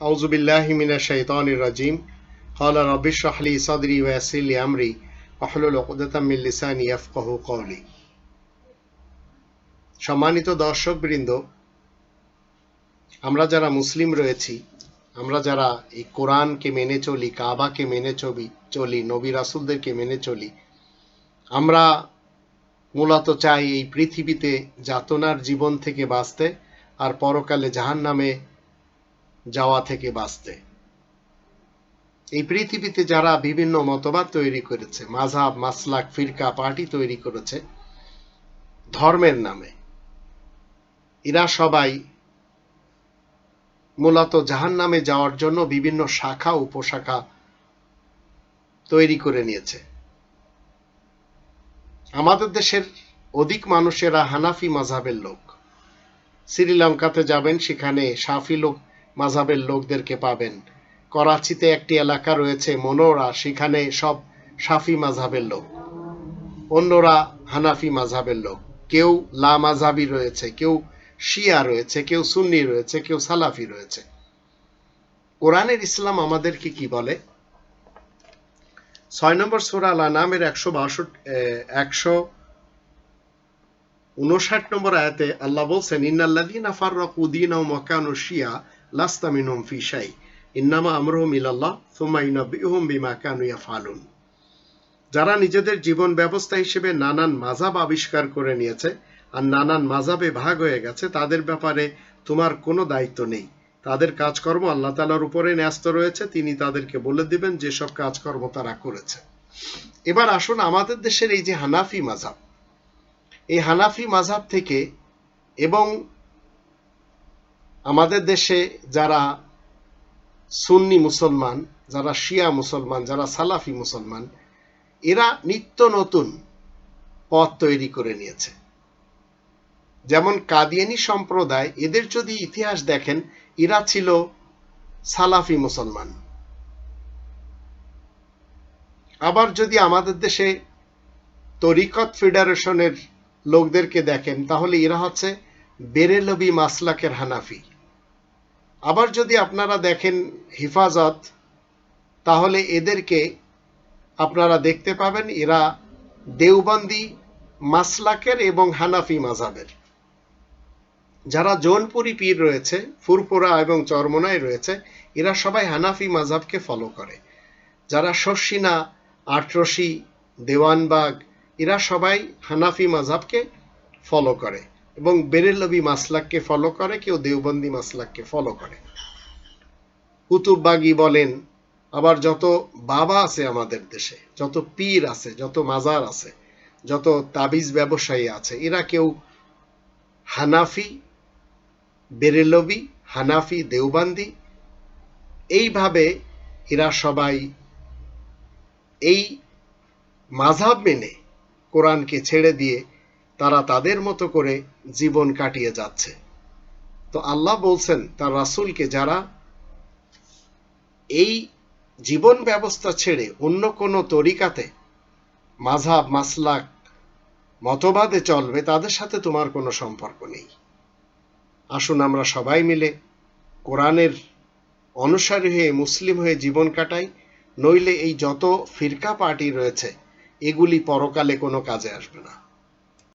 আউজুবিল্লাহিমিনা শৈতান রাজিম। হলা রবিশ রাহলি সদরি ওয়াসিলি আমরি আহলুল ওকদাতামিল্লিসানি আফকাহ কওলি সম্মানিত দর্শকবৃন্দ, আমরা যারা মুসলিম রয়েছি, আমরা যারা এই কোরআনকে মেনে চলি, কাবাকে মেনে চলি চলি, নবী রাসুলদেরকে মেনে চলি, আমরা মূলত চাই এই পৃথিবীতে যাতনার জীবন থেকে বাঁচতে আর পরকালে জাহান নামে যাওয়া থেকে বাঁচতে। এই পৃথিবীতে যারা বিভিন্ন মতবাদ তৈরি করেছে মাঝাব মাসলাক, ফিরকা, পার্টি তৈরি করেছে, ধর্মের নামে, এরা সবাই মূলত জাহান নামে যাওয়ার জন্য বিভিন্ন শাখা, উপশাখা তৈরি করে নিয়েছে। আমাদের দেশের অধিক মানুষেরা হানাফি মাঝাবের লোক। শ্রীলঙ্কাতে যাবেন, সেখানে সাফি লোক মাঝাবের লোকদেরকে পাবেন। করাচিতে একটি এলাকা রয়েছে মনোরা, সেখানে সব সাফি মাঝাবের লোক। অন্যরা হানাফি মাঝাবের লোক। কেউ লা মাঝাবি রয়েছে, কেউ শিয়া রয়েছে, কেউ সুন্নি রয়েছে, কেউ সালাফি রয়েছে। কোরআনের ইসলাম আমাদেরকে কি বলে? ছয় নম্বর সুরা আল নামের একশো বাষট্টি একশো উনষাট নম্বর আয়াতে আল্লাহ বলছেন, ইন্নাল্লাযীনা ফাররাকু দীনাহুম ওয়া কানু শিয়া লাস্তা মিনহুম ফি শাই। ইন্নামা আমরুহুম ইলাল্লাহ, সুম্মা ইউনাব্বিউহুম বিমা কানু ইয়াফআলুন। যারা নিজেদের জীবন ব্যবস্থা হিসেবে নানান মাজাব আবিষ্কার করে নিয়েছে আর নানান মাজাবে ভাগ হয়ে গেছে, তাদের ব্যাপারে তোমার কোনো দায়িত্ব নেই। তাদের কাজকর্ম আল্লাহ তালার উপরে ন্যস্ত রয়েছে, তিনি তাদেরকে বলে দিবেন, যেসব কাজকর্ম তারা করেছে। এবার আসুন আমাদের দেশের এই যে হানাফি মাজাব এই হানাফি মাঝাব থেকে এবং আমাদের দেশে যারা সুন্নি মুসলমান, যারা শিয়া মুসলমান, যারা সালাফি মুসলমান, এরা নিত্য নতুন পথ তৈরি করে নিয়েছে। যেমন কাদিয়ানি সম্প্রদায়, এদের যদি ইতিহাস দেখেন, এরা ছিল সালাফি মুসলমান। আবার যদি আমাদের দেশে তরিকত ফেডারেশনের লোকদেরকে দেখেন, তাহলে এরা হচ্ছে বেরেলবি মাসলাকের হানাফি। আবার যদি আপনারা দেখেন হিফাজত, তাহলে এদেরকে আপনারা দেখতে পাবেন এরা দেওবন্দি মাসলাকের এবং হানাফি মাজাবের যারা জৌনপুরি পীর রয়েছে ফুরপুরা এবং চরমনায় রয়েছে, এরা সবাই হানাফি মাজাবকে ফলো করে। যারা শর্ষিনা আটরশি, দেওয়ানবাগ এরা সবাই হানাফি মাঝাবকে ফলো করে এবং বেরেলবি মাসলাককে ফলো করে, কেউ দেওবন্দি মাসলাককে ফলো করে। কুতুববাগি বলেন, আবার যত বাবা আছে আমাদের দেশে, যত পীর আছে, যত মাজার আছে, যত তাবিজ ব্যবসায়ী আছে, এরা কেউ হানাফি বেরেলবি হানাফি, দেওবান্দি, এইভাবে এরা সবাই এই মাঝাব মেনে কোরআনকে ছেড়ে দিয়ে তারা তাদের মতো করে জীবন কাটিয়ে যাচ্ছে। তো আল্লাহ বলছেন, তার রাসুলকে যারা এই জীবন ব্যবস্থা ছেড়ে অন্য কোনো তরিকাতে মাঝাব মাসলাক, মতবাদে চলবে, তাদের সাথে তোমার কোনো সম্পর্ক নেই। আসুন আমরা সবাই মিলে কোরআনের অনুসারী হয়ে, মুসলিম হয়ে জীবন কাটাই, নইলে এই যত ফিরকা পার্টি রয়েছে এগুলি পরকালে কোনো কাজে আসবে না।